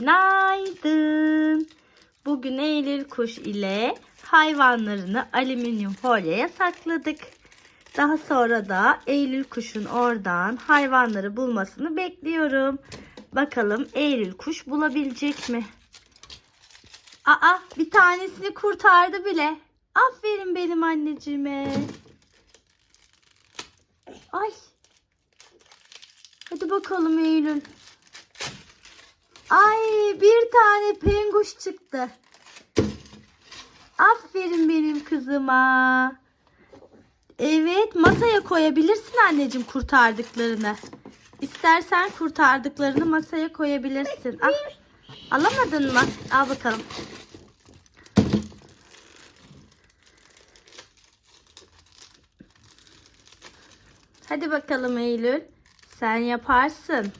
Günaydın. Bugün Eylül kuş ile hayvanlarını alüminyum folyaya sakladık. Daha sonra da Eylül kuşun oradan hayvanları bulmasını bekliyorum. Bakalım Eylül kuş bulabilecek mi? Aa bir tanesini kurtardı bile. Aferin benim anneciğime. Ay. Hadi bakalım Eylül. Ay bir tane penguş çıktı. Aferin benim kızıma. Evet masaya koyabilirsin anneciğim kurtardıklarını. İstersen kurtardıklarını masaya koyabilirsin. Al. Alamadın mı? Al bakalım. Hadi bakalım Eylül. Sen yaparsın.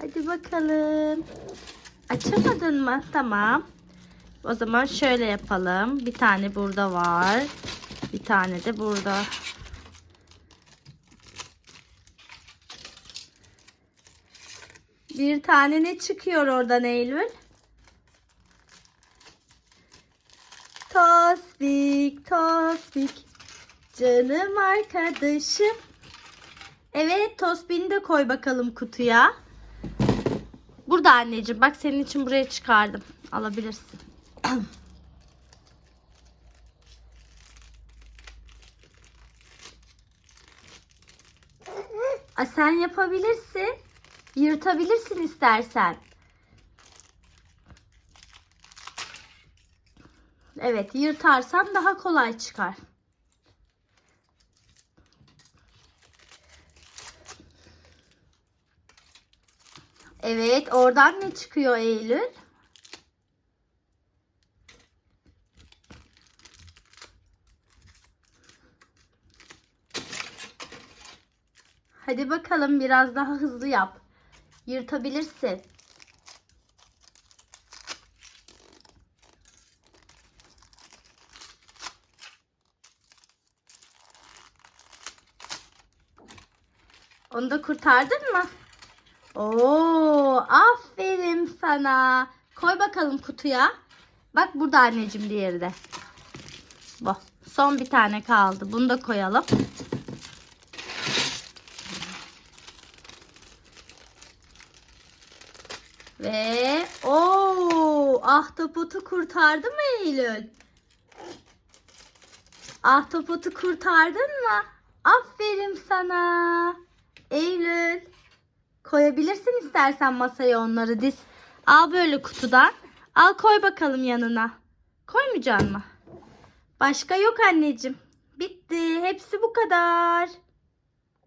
Hadi bakalım. Açamadın mı? Tamam. O zaman şöyle yapalım. Bir tane burada var. Bir tane de burada. Bir tane ne çıkıyor oradan Eylül? Tospik, Tospik. Canım arkadaşım. Evet, Tospik'ini de koy bakalım kutuya. Burada anneciğim. Bak senin için buraya çıkardım. Alabilirsin. Aa, sen yapabilirsin. Yırtabilirsin istersen. Evet, yırtarsan daha kolay çıkar. Evet, oradan ne çıkıyor Eylül? Hadi bakalım biraz daha hızlı yap. Yırtabilirsin. Onu da kurtardın mı? Oo, sana. Koy bakalım kutuya. Bak burada anneciğim diğeri de. Bu. Son bir tane kaldı. Bunu da koyalım. Ve o ahtapotu kurtardı mı Eylül? Ahtapotu kurtardın mı? Aferin sana. Eylül. Koyabilirsin istersen masaya onları diz. Al böyle kutudan. Al koy bakalım yanına. Koymayacaksın mı? Başka yok anneciğim. Bitti. Hepsi bu kadar.